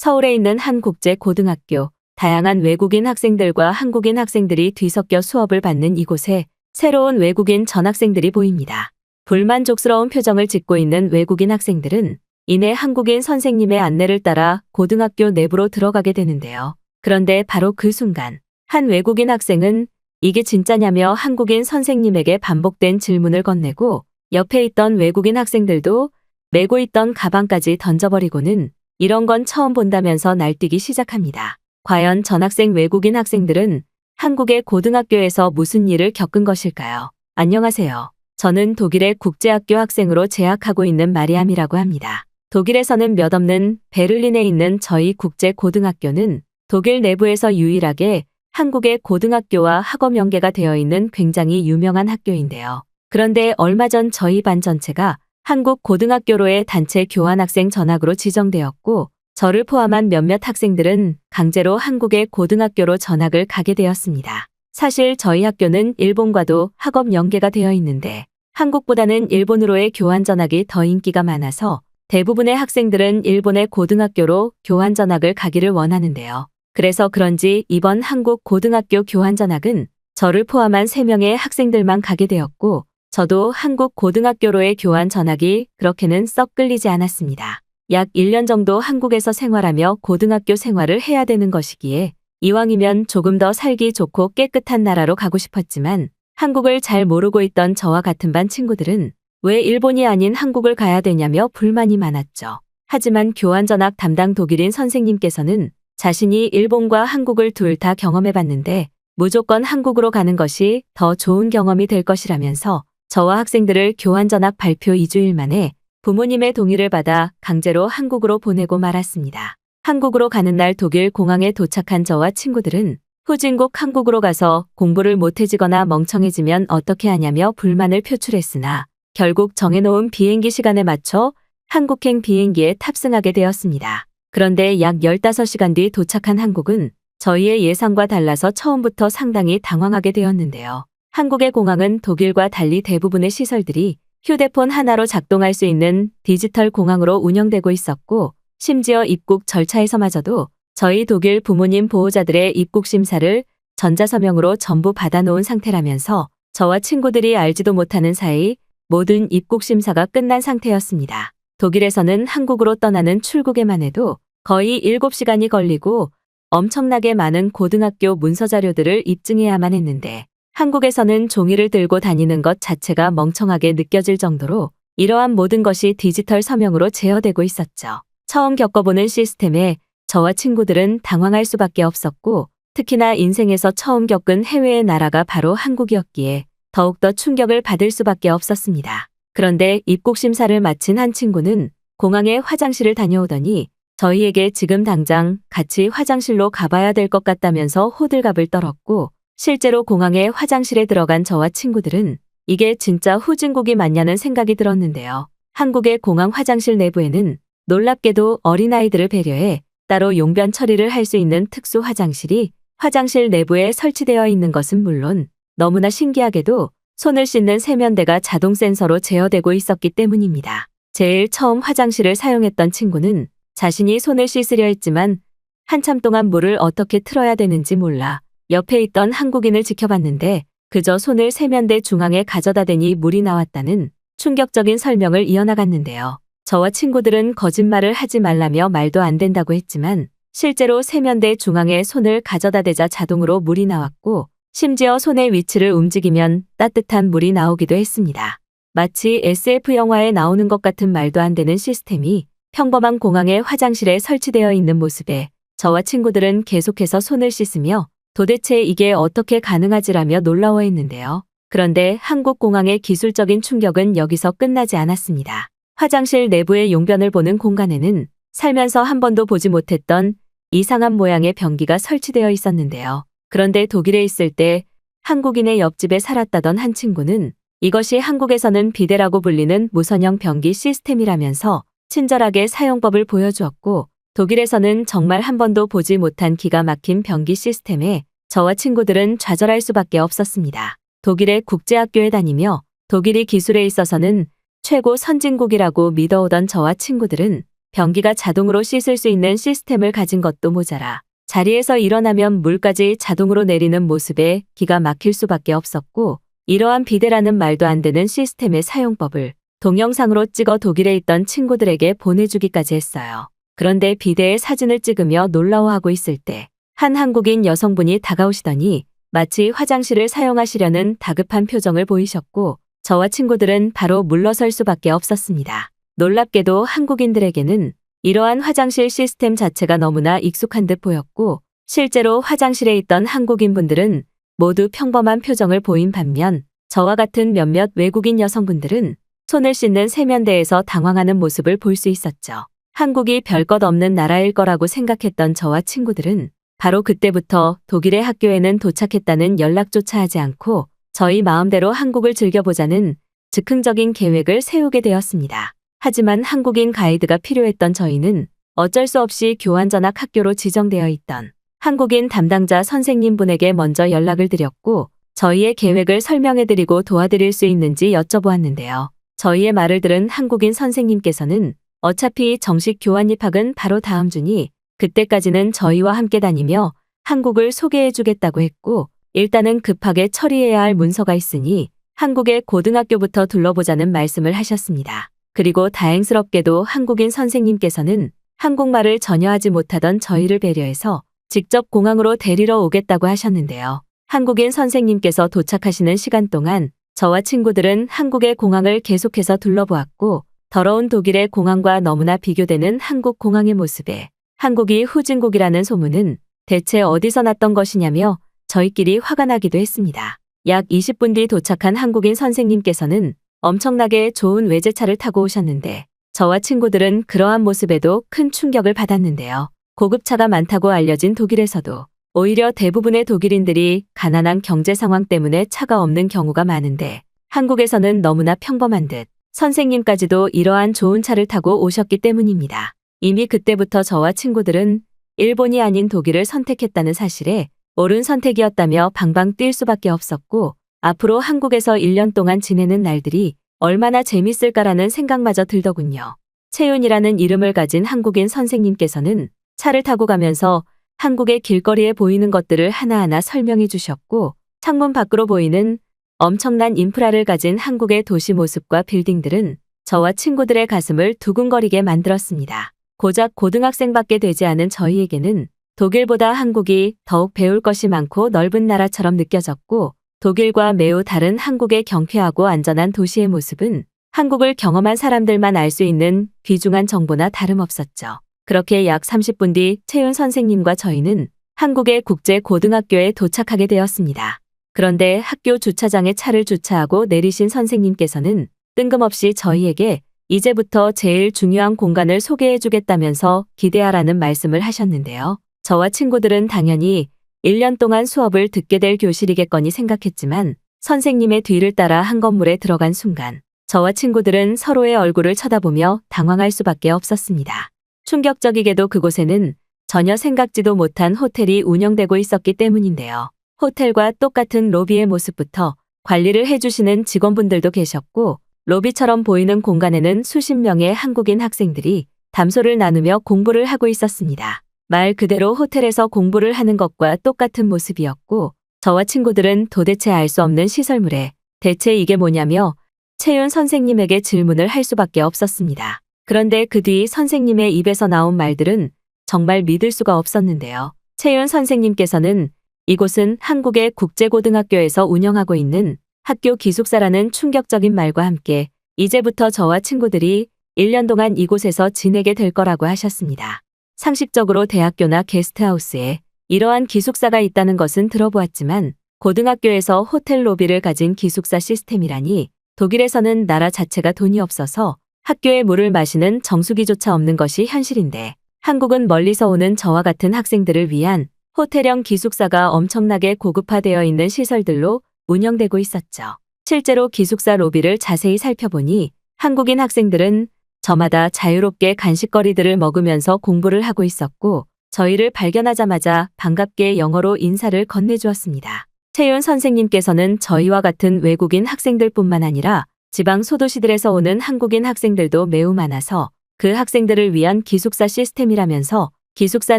서울에 있는 한 국제 고등학교, 다양한 외국인 학생들과 한국인 학생들이 뒤섞여 수업을 받는 이곳에 새로운 외국인 전학생들이 보입니다. 불만족스러운 표정을 짓고 있는 외국인 학생들은 이내 한국인 선생님의 안내를 따라 고등학교 내부로 들어가게 되는데요. 그런데 바로 그 순간 한 외국인 학생은 이게 진짜냐며 한국인 선생님에게 반복된 질문을 건네고 옆에 있던 외국인 학생들도 메고 있던 가방까지 던져버리고는 이런 건 처음 본다면서 날뛰기 시작합니다. 과연 전학생 외국인 학생들은 한국의 고등학교에서 무슨 일을 겪은 것일까요? 안녕하세요. 저는 독일의 국제학교 학생으로 재학하고 있는 마리암이라고 합니다. 독일에서는 몇 없는 베를린에 있는 저희 국제 고등학교는 독일 내부에서 유일하게 한국의 고등학교와 학업 연계가 되어 있는 굉장히 유명한 학교인데요. 그런데 얼마 전 저희 반 전체가 한국 고등학교로의 단체 교환학생 전학으로 지정되었고 저를 포함한 몇몇 학생들은 강제로 한국의 고등학교로 전학을 가게 되었습니다. 사실 저희 학교는 일본과도 학업 연계가 되어 있는데 한국보다는 일본으로의 교환 전학이 더 인기가 많아서 대부분의 학생들은 일본의 고등학교로 교환 전학을 가기를 원하는데요. 그래서 그런지 이번 한국 고등학교 교환 전학은 저를 포함한 3명의 학생들만 가게 되었고 저도 한국 고등학교로의 교환 전학이 그렇게는 썩 끌리지 않았습니다. 약 1년 정도 한국에서 생활하며 고등학교 생활을 해야 되는 것이기에 이왕이면 조금 더 살기 좋고 깨끗한 나라로 가고 싶었지만 한국을 잘 모르고 있던 저와 같은 반 친구들은 왜 일본이 아닌 한국을 가야 되냐며 불만이 많았죠. 하지만 교환 전학 담당 독일인 선생님께서는 자신이 일본과 한국을 둘 다 경험해 봤는데 무조건 한국으로 가는 것이 더 좋은 경험이 될 것이라면서 저와 학생들을 교환 전학 발표 2주일 만에 부모님의 동의를 받아 강제로 한국으로 보내고 말았습니다. 한국으로 가는 날 독일 공항에 도착한 저와 친구들은 후진국 한국으로 가서 공부를 못해지거나 멍청해지면 어떻게 하냐며 불만을 표출했으나 결국 정해놓은 비행기 시간에 맞춰 한국행 비행기에 탑승하게 되었습니다. 그런데 약 15시간 뒤 도착한 한국은 저희의 예상과 달라서 처음부터 상당히 당황하게 되었는데요. 한국의 공항은 독일과 달리 대부분의 시설들이 휴대폰 하나로 작동할 수 있는 디지털 공항으로 운영되고 있었고 심지어 입국 절차에서마저도 저희 독일 부모님 보호자들의 입국 심사를 전자서명으로 전부 받아놓은 상태라면서 저와 친구들이 알지도 못하는 사이 모든 입국 심사가 끝난 상태였습니다. 독일에서는 한국으로 떠나는 출국에만 해도 거의 7시간이 걸리고 엄청나게 많은 고등학교 문서 자료들을 입증해야만 했는데 한국에서는 종이를 들고 다니는 것 자체가 멍청하게 느껴질 정도로 이러한 모든 것이 디지털 서명으로 제어되고 있었죠. 처음 겪어보는 시스템에 저와 친구들은 당황할 수밖에 없었고 특히나 인생에서 처음 겪은 해외의 나라가 바로 한국이었기에 더욱더 충격을 받을 수밖에 없었습니다. 그런데 입국 심사를 마친 한 친구는 공항에 화장실을 다녀오더니 저희에게 지금 당장 같이 화장실로 가봐야 될 것 같다면서 호들갑을 떨었고 실제로 공항에 화장실에 들어간 저와 친구들은 이게 진짜 후진국이 맞냐는 생각이 들었는데요. 한국의 공항 화장실 내부에는 놀랍게도 어린아이들을 배려해 따로 용변 처리를 할 수 있는 특수 화장실이 화장실 내부에 설치되어 있는 것은 물론 너무나 신기하게도 손을 씻는 세면대가 자동 센서로 제어되고 있었기 때문입니다. 제일 처음 화장실을 사용했던 친구는 자신이 손을 씻으려 했지만 한참 동안 물을 어떻게 틀어야 되는지 몰라 옆에 있던 한국인을 지켜봤는데 그저 손을 세면대 중앙에 가져다 대니 물이 나왔다는 충격적인 설명을 이어나갔는데요. 저와 친구들은 거짓말을 하지 말라며 말도 안 된다고 했지만 실제로 세면대 중앙에 손을 가져다 대자 자동으로 물이 나왔고 심지어 손의 위치를 움직이면 따뜻한 물이 나오기도 했습니다. 마치 SF 영화에 나오는 것 같은 말도 안 되는 시스템이 평범한 공항의 화장실에 설치되어 있는 모습에 저와 친구들은 계속해서 손을 씻으며 도대체 이게 어떻게 가능하지라며 놀라워했는데요. 그런데 한국 공항의 기술적인 충격은 여기서 끝나지 않았습니다. 화장실 내부의 용변을 보는 공간에는 살면서 한 번도 보지 못했던 이상한 모양의 변기가 설치되어 있었는데요. 그런데 독일에 있을 때 한국인의 옆집에 살았다던 한 친구는 이것이 한국에서는 비데라고 불리는 무선형 변기 시스템이라면서 친절하게 사용법을 보여주었고 독일에서는 정말 한 번도 보지 못한 기가 막힌 변기 시스템에 저와 친구들은 좌절할 수밖에 없었습니다. 독일의 국제학교에 다니며 독일이 기술에 있어서는 최고 선진국이라고 믿어오던 저와 친구들은 변기가 자동으로 씻을 수 있는 시스템을 가진 것도 모자라 자리에서 일어나면 물까지 자동으로 내리는 모습에 기가 막힐 수밖에 없었고 이러한 비대라는 말도 안 되는 시스템의 사용법을 동영상으로 찍어 독일에 있던 친구들에게 보내주기까지 했어요. 그런데 비대의 사진을 찍으며 놀라워하고 있을 때 한 한국인 여성분이 다가오시더니 마치 화장실을 사용하시려는 다급한 표정을 보이셨고 저와 친구들은 바로 물러설 수밖에 없었습니다. 놀랍게도 한국인들에게는 이러한 화장실 시스템 자체가 너무나 익숙한 듯 보였고 실제로 화장실에 있던 한국인분들은 모두 평범한 표정을 보인 반면 저와 같은 몇몇 외국인 여성분들은 손을 씻는 세면대에서 당황하는 모습을 볼 수 있었죠. 한국이 별것 없는 나라일 거라고 생각했던 저와 친구들은 바로 그때부터 독일의 학교에는 도착했다는 연락조차 하지 않고 저희 마음대로 한국을 즐겨보자는 즉흥적인 계획을 세우게 되었습니다. 하지만 한국인 가이드가 필요했던 저희는 어쩔 수 없이 교환전학 학교로 지정되어 있던 한국인 담당자 선생님분에게 먼저 연락을 드렸고 저희의 계획을 설명해드리고 도와드릴 수 있는지 여쭤보았는데요. 저희의 말을 들은 한국인 선생님께서는 어차피 정식 교환 입학은 바로 다음 주니 그때까지는 저희와 함께 다니며 한국을 소개해 주겠다고 했고 일단은 급하게 처리해야 할 문서가 있으니 한국의 고등학교부터 둘러보자는 말씀을 하셨습니다. 그리고 다행스럽게도 한국인 선생님께서는 한국말을 전혀 하지 못하던 저희를 배려해서 직접 공항으로 데리러 오겠다고 하셨는데요. 한국인 선생님께서 도착하시는 시간 동안 저와 친구들은 한국의 공항을 계속해서 둘러보았고 더러운 독일의 공항과 너무나 비교되는 한국 공항의 모습에 한국이 후진국이라는 소문은 대체 어디서 났던 것이냐며 저희끼리 화가 나기도 했습니다. 약 20분 뒤 도착한 한국인 선생님께서는 엄청나게 좋은 외제차를 타고 오셨는데 저와 친구들은 그러한 모습에도 큰 충격을 받았는데요. 고급차가 많다고 알려진 독일에서도 오히려 대부분의 독일인들이 가난한 경제 상황 때문에 차가 없는 경우가 많은데 한국에서는 너무나 평범한 듯 선생님까지도 이러한 좋은 차를 타고 오셨기 때문입니다. 이미 그때부터 저와 친구들은 일본이 아닌 독일을 선택했다는 사실에 옳은 선택이었다며 방방 뛸 수밖에 없었고 앞으로 한국에서 1년 동안 지내는 날들이 얼마나 재밌을까라는 생각마저 들더군요. 채윤이라는 이름을 가진 한국인 선생님께서는 차를 타고 가면서 한국의 길거리에 보이는 것들을 하나하나 설명해 주셨고 창문 밖으로 보이는 엄청난 인프라를 가진 한국의 도시 모습과 빌딩들은 저와 친구들의 가슴을 두근거리게 만들었습니다. 고작 고등학생밖에 되지 않은 저희에게는 독일보다 한국이 더욱 배울 것이 많고 넓은 나라처럼 느껴졌고 독일과 매우 다른 한국의 경쾌하고 안전한 도시의 모습은 한국을 경험한 사람들만 알 수 있는 귀중한 정보나 다름없었죠. 그렇게 약 30분 뒤 채윤 선생님과 저희는 한국의 국제 고등학교에 도착하게 되었습니다. 그런데 학교 주차장에 차를 주차하고 내리신 선생님께서는 뜬금없이 저희에게 이제부터 제일 중요한 공간을 소개해 주겠다면서 기대하라는 말씀을 하셨는데요. 저와 친구들은 당연히 1년 동안 수업을 듣게 될 교실이겠거니 생각했지만 선생님의 뒤를 따라 한 건물에 들어간 순간 저와 친구들은 서로의 얼굴을 쳐다보며 당황할 수밖에 없었습니다. 충격적이게도 그곳에는 전혀 생각지도 못한 호텔이 운영되고 있었기 때문인데요. 호텔과 똑같은 로비의 모습부터 관리를 해주시는 직원분들도 계셨고 로비처럼 보이는 공간에는 수십 명의 한국인 학생들이 담소를 나누며 공부를 하고 있었습니다. 말 그대로 호텔에서 공부를 하는 것과 똑같은 모습이었고 저와 친구들은 도대체 알 수 없는 시설물에 대체 이게 뭐냐며 채윤 선생님에게 질문을 할 수밖에 없었습니다. 그런데 그 뒤 선생님의 입에서 나온 말들은 정말 믿을 수가 없었는데요. 채윤 선생님께서는 이곳은 한국의 국제고등학교에서 운영하고 있는 학교 기숙사라는 충격적인 말과 함께 이제부터 저와 친구들이 1년 동안 이곳에서 지내게 될 거라고 하셨습니다. 상식적으로 대학교나 게스트하우스에 이러한 기숙사가 있다는 것은 들어보았지만 고등학교에서 호텔 로비를 가진 기숙사 시스템이라니 독일에서는 나라 자체가 돈이 없어서 학교에 물을 마시는 정수기조차 없는 것이 현실인데 한국은 멀리서 오는 저와 같은 학생들을 위한 호텔형 기숙사가 엄청나게 고급화되어 있는 시설들로 운영되고 있었죠. 실제로 기숙사 로비를 자세히 살펴보니 한국인 학생들은 저마다 자유롭게 간식거리들을 먹으면서 공부를 하고 있었고 저희를 발견하자마자 반갑게 영어로 인사를 건네주었습니다. 채윤 선생님께서는 저희와 같은 외국인 학생들뿐만 아니라 지방 소도시들에서 오는 한국인 학생들도 매우 많아서 그 학생들을 위한 기숙사 시스템이라면서 기숙사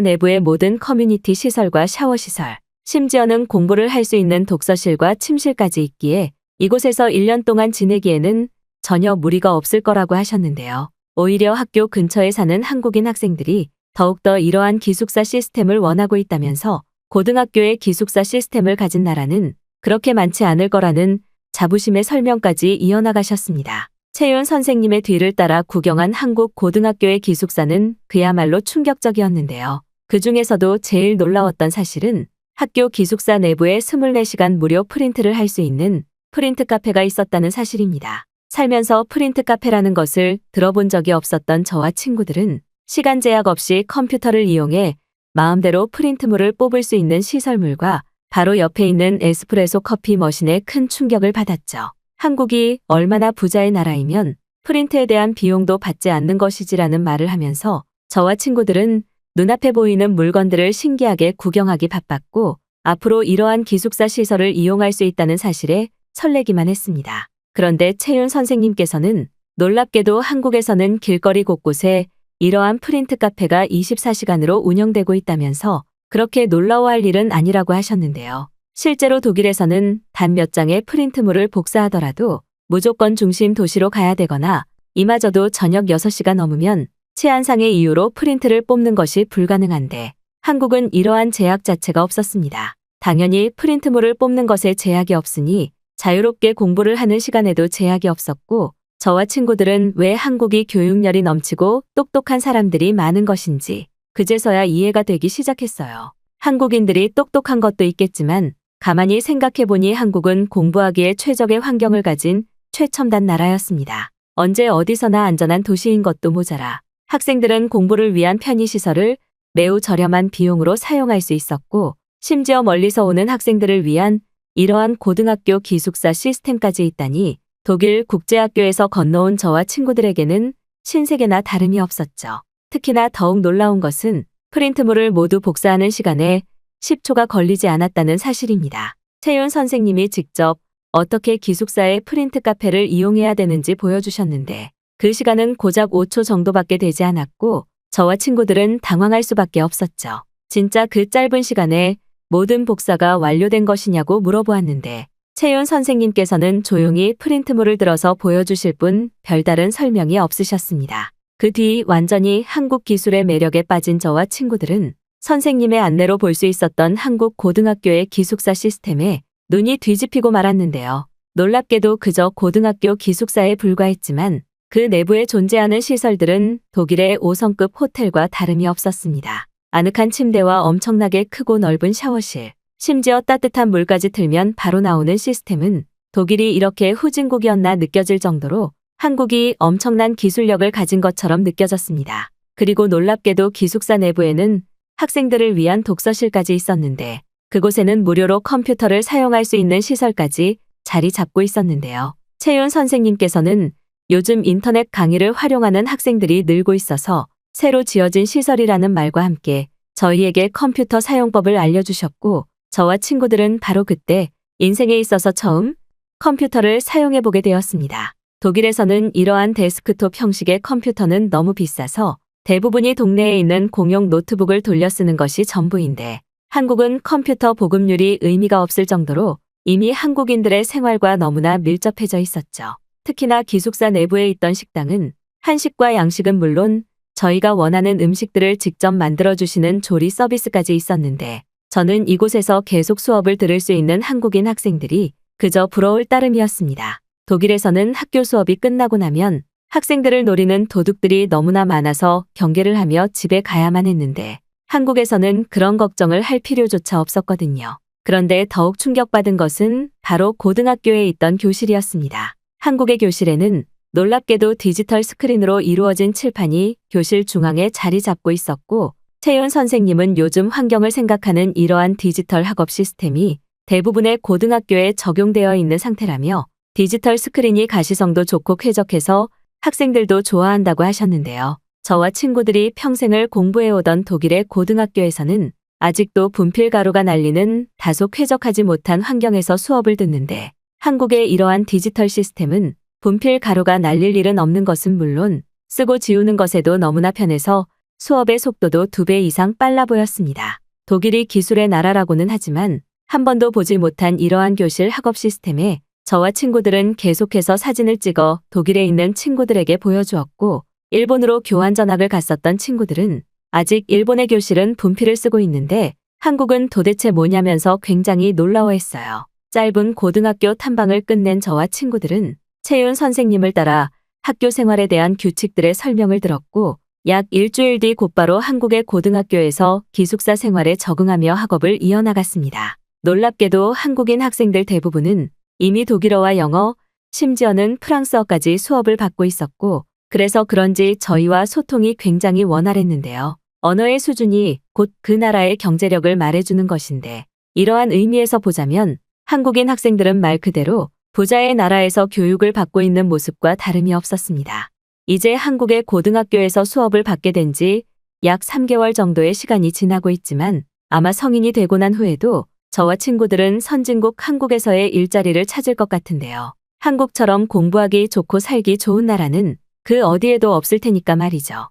내부의 모든 커뮤니티 시설과 샤워 시설, 심지어는 공부를 할 수 있는 독서실과 침실까지 있기에 이곳에서 1년 동안 지내기에는 전혀 무리가 없을 거라고 하셨는데요. 오히려 학교 근처에 사는 한국인 학생들이 더욱더 이러한 기숙사 시스템을 원하고 있다면서 고등학교의 기숙사 시스템을 가진 나라는 그렇게 많지 않을 거라는 자부심의 설명까지 이어나가셨습니다. 채윤 선생님의 뒤를 따라 구경한 한국 고등학교의 기숙사는 그야말로 충격적이었는데요. 그 중에서도 제일 놀라웠던 사실은 학교 기숙사 내부에 24시간 무료 프린트를 할 수 있는 프린트 카페가 있었다는 사실입니다. 살면서 프린트 카페라는 것을 들어본 적이 없었던 저와 친구들은 시간 제약 없이 컴퓨터를 이용해 마음대로 프린트물을 뽑을 수 있는 시설물과 바로 옆에 있는 에스프레소 커피 머신에 큰 충격을 받았죠. 한국이 얼마나 부자의 나라이면 프린트에 대한 비용도 받지 않는 것이지라는 말을 하면서 저와 친구들은 눈앞에 보이는 물건들을 신기하게 구경하기 바빴고 앞으로 이러한 기숙사 시설을 이용할 수 있다는 사실에 설레기만 했습니다. 그런데 채윤 선생님께서는 놀랍게도 한국에서는 길거리 곳곳에 이러한 프린트 카페가 24시간으로 운영되고 있다면서 그렇게 놀라워할 일은 아니라고 하셨는데요. 실제로 독일에서는 단 몇 장의 프린트물을 복사하더라도 무조건 중심 도시로 가야 되거나 이마저도 저녁 6시가 넘으면 치안상의 이유로 프린트를 뽑는 것이 불가능한데 한국은 이러한 제약 자체가 없었습니다. 당연히 프린트물을 뽑는 것에 제약이 없으니 자유롭게 공부를 하는 시간에도 제약이 없었고 저와 친구들은 왜 한국이 교육열이 넘치고 똑똑한 사람들이 많은 것인지 그제서야 이해가 되기 시작했어요. 한국인들이 똑똑한 것도 있겠지만 가만히 생각해보니 한국은 공부하기에 최적의 환경을 가진 최첨단 나라였습니다. 언제 어디서나 안전한 도시인 것도 모자라 학생들은 공부를 위한 편의시설을 매우 저렴한 비용으로 사용할 수 있었고 심지어 멀리서 오는 학생들을 위한 이러한 고등학교 기숙사 시스템까지 있다니 독일 국제학교에서 건너온 저와 친구들에게는 신세계나 다름이 없었죠. 특히나 더욱 놀라운 것은 프린트물을 모두 복사하는 시간에 10초가 걸리지 않았다는 사실입니다. 채윤 선생님이 직접 어떻게 기숙사의 프린트 카페를 이용해야 되는지 보여주셨는데 그 시간은 고작 5초 정도밖에 되지 않았고 저와 친구들은 당황할 수밖에 없었죠. 진짜 그 짧은 시간에 모든 복사가 완료된 것이냐고 물어보았는데 채윤 선생님께서는 조용히 프린트물을 들어서 보여주실 뿐 별다른 설명이 없으셨습니다. 그 뒤 완전히 한국 기술의 매력에 빠진 저와 친구들은 선생님의 안내로 볼 수 있었던 한국 고등학교의 기숙사 시스템에 눈이 뒤집히고 말았는데요. 놀랍게도 그저 고등학교 기숙사에 불과했지만 그 내부에 존재하는 시설들은 독일의 5성급 호텔과 다름이 없었습니다. 아늑한 침대와 엄청나게 크고 넓은 샤워실, 심지어 따뜻한 물까지 틀면 바로 나오는 시스템은 독일이 이렇게 후진국이었나 느껴질 정도로 한국이 엄청난 기술력을 가진 것처럼 느껴졌습니다. 그리고 놀랍게도 기숙사 내부에는 학생들을 위한 독서실까지 있었는데 그곳에는 무료로 컴퓨터를 사용할 수 있는 시설까지 자리 잡고 있었는데요. 채윤 선생님께서는 요즘 인터넷 강의를 활용하는 학생들이 늘고 있어서 새로 지어진 시설이라는 말과 함께 저희에게 컴퓨터 사용법을 알려주셨고 저와 친구들은 바로 그때 인생에 있어서 처음 컴퓨터를 사용해 보게 되었습니다. 독일에서는 이러한 데스크톱 형식의 컴퓨터는 너무 비싸서 대부분이 동네에 있는 공용 노트북을 돌려 쓰는 것이 전부인데 한국은 컴퓨터 보급률이 의미가 없을 정도로 이미 한국인들의 생활과 너무나 밀접해져 있었죠. 특히나 기숙사 내부에 있던 식당은 한식과 양식은 물론 저희가 원하는 음식들을 직접 만들어주시는 조리 서비스까지 있었는데 저는 이곳에서 계속 수업을 들을 수 있는 한국인 학생들이 그저 부러울 따름이었습니다. 독일에서는 학교 수업이 끝나고 나면 학생들을 노리는 도둑들이 너무나 많아서 경계를 하며 집에 가야만 했는데 한국에서는 그런 걱정을 할 필요조차 없었거든요. 그런데 더욱 충격받은 것은 바로 고등학교에 있던 교실이었습니다. 한국의 교실에는 놀랍게도 디지털 스크린으로 이루어진 칠판이 교실 중앙에 자리 잡고 있었고 채윤 선생님은 요즘 환경을 생각하는 이러한 디지털 학업 시스템이 대부분의 고등학교에 적용되어 있는 상태라며 디지털 스크린이 가시성도 좋고 쾌적해서 학생들도 좋아한다고 하셨는데요. 저와 친구들이 평생을 공부해오던 독일의 고등학교에서는 아직도 분필 가루가 날리는 다소 쾌적하지 못한 환경에서 수업을 듣는데 한국의 이러한 디지털 시스템은 분필 가루가 날릴 일은 없는 것은 물론 쓰고 지우는 것에도 너무나 편해서 수업의 속도도 두 배 이상 빨라 보였습니다. 독일이 기술의 나라라고는 하지만 한 번도 보지 못한 이러한 교실 학업 시스템에 저와 친구들은 계속해서 사진을 찍어 독일에 있는 친구들에게 보여주었고 일본으로 교환 전학을 갔었던 친구들은 아직 일본의 교실은 분필을 쓰고 있는데 한국은 도대체 뭐냐면서 굉장히 놀라워했어요. 짧은 고등학교 탐방을 끝낸 저와 친구들은 채윤 선생님을 따라 학교 생활에 대한 규칙들의 설명을 들었고 약 일주일 뒤 곧바로 한국의 고등학교에서 기숙사 생활에 적응하며 학업을 이어나갔습니다. 놀랍게도 한국인 학생들 대부분은 이미 독일어와 영어, 심지어는 프랑스어까지 수업을 받고 있었고 그래서 그런지 저희와 소통이 굉장히 원활했는데요. 언어의 수준이 곧 그 나라의 경제력을 말해주는 것인데 이러한 의미에서 보자면 한국인 학생들은 말 그대로 부자의 나라에서 교육을 받고 있는 모습과 다름이 없었습니다. 이제 한국의 고등학교에서 수업을 받게 된 지 약 3개월 정도의 시간이 지나고 있지만 아마 성인이 되고 난 후에도 저와 친구들은 선진국 한국에서의 일자리를 찾을 것 같은데요. 한국처럼 공부하기 좋고 살기 좋은 나라는 그 어디에도 없을 테니까 말이죠.